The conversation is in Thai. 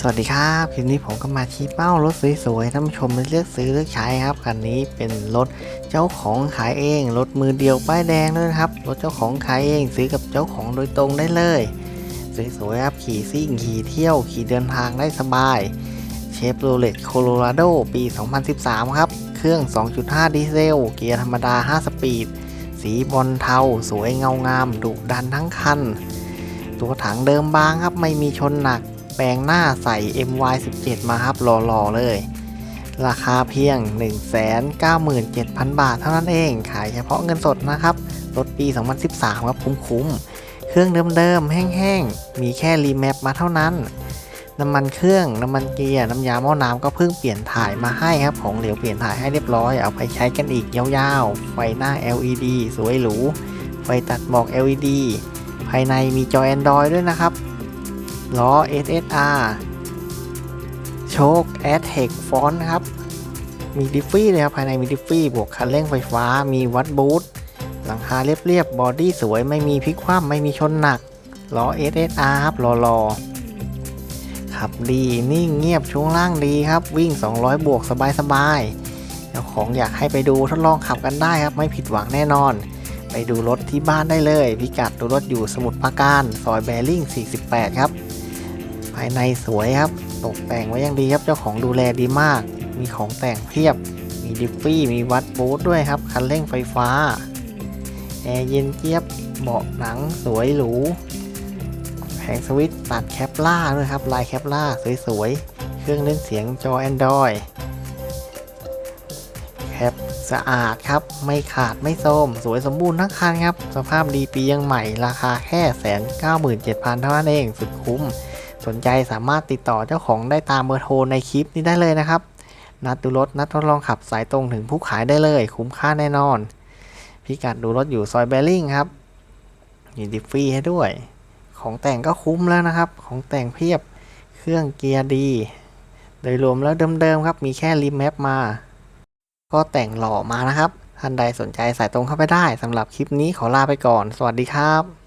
สวัสดีครับคลิปนี้ผมก็มาชี้เป้ารถสวยๆท่านผู้ชมเลือกซื้อเลือกใช้ครับคันนี้เป็นรถเจ้าของขายเองรถมือเดียวป้ายแดงด้วยครับรถเจ้าของขายเองซื้อกับเจ้าของโดยตรงได้เลยสวยๆครับขี่ซิ่งขี่เที่ยวขี่เดินทางได้สบายเชฟโรเลตโคโลราโดปี 2013 ครับ เครื่อง 2.5 ดีเซล เกียร์ธรรมดา 5 สปีด สีบอลเทา สวยเงางามดุดันทั้งคัน ตัวถังเดิมบางครับไม่มีชนหนัก แปลงหน้าใส่ MY17 มาครับหล่อๆเลย ราคาเพียง 197,000 บาทเท่านั้นเอง ขายเฉพาะเงินสดนะครับ รถปี 2013 ครับคุ้มๆ เครื่องเดิมๆ แห้งๆ มีแค่รีแมปมาเท่านั้น น้ำมันเครื่อง น้ำมันเกียร์ น้ำยาหม้อน้ำก็เพิ่งเปลี่ยนถ่ายมาให้ครับ ของเหลวเปลี่ยนถ่ายให้เรียบร้อย เอาไปใช้กันอีกยาวๆ ไฟหน้า LED สวยหรู ไฟตัดหมอก LED ภายในมีจอ Android ด้วยนะครับ ล้อ SSR โชค a d t e c ฟอนต์ครับ มีดิฟฟี่เลยครับ ภายในมีดิฟฟี่ บวกคันเร่งไฟฟ้า มีวัดบูทหลังคาเรียบๆ บอดี้สวย ไม่มีพลิกคว่ำไม่มีชนหนัก ล้อ SSR ครับรอๆขับดีนิ่งเงียบช่วงล่างดีครับ วิ่ง 200 บวกสบายๆเจ้าของอยากให้ไปดูทดลองขับกันได้ครับ ไม่ผิดหวังแน่นอน ไปดูรถที่บ้านได้เลย พิกัดดูรถอยู่สมุทรปราการ ซอยแบริ่ง 48 ครับ ภายในสวยครับ ตกแต่งไว้อย่างดีครับ เจ้าของดูแลดีมาก มีของแต่งเพียบ มีดิฟฟี่ มีวัดบูทด้วยครับ คันเร่งไฟฟ้า แอร์เย็นเจี๊ยบ เบาะหนังสวยหรู แผงสวิตตัดแคปล่าด้วยครับ ลายแคปล่าสวยๆ เครื่องเล่นเสียงจอ Android แคปสะอาดครับ ไม่ขาดไม่โทรมสวยสมบูรณ์ทั้งคันครับ สภาพดีปียังใหม่ราคาแค่แสนเก้าหมื่นเจ็ดพันเท่านั้นเอง สุดคุ้ม สนใจสามารถติดต่อเจ้าของได้ตามเบอร์โทรในคลิปนี้ได้เลยนะครับ นัดดูรถนัดทดลองขับสายตรงถึงผู้ขายได้เลย คุ้มค่าแน่นอน พิกัดดูรถอยู่ซอยเบลลิงครับมีดิฟฟี่ให้ด้วย ของแต่งก็คุ้มแล้วนะครับ ของแต่งเพียบเครื่องเกียร์ดี โดยรวมแล้วเดิมๆครับ มีแค่รีแมปมา ก็แต่งหล่อมานะครับท่านใดสนใจสายตรงเข้าไปได้สำหรับคลิปนี้ขอลาไปก่อน สวัสดีครับ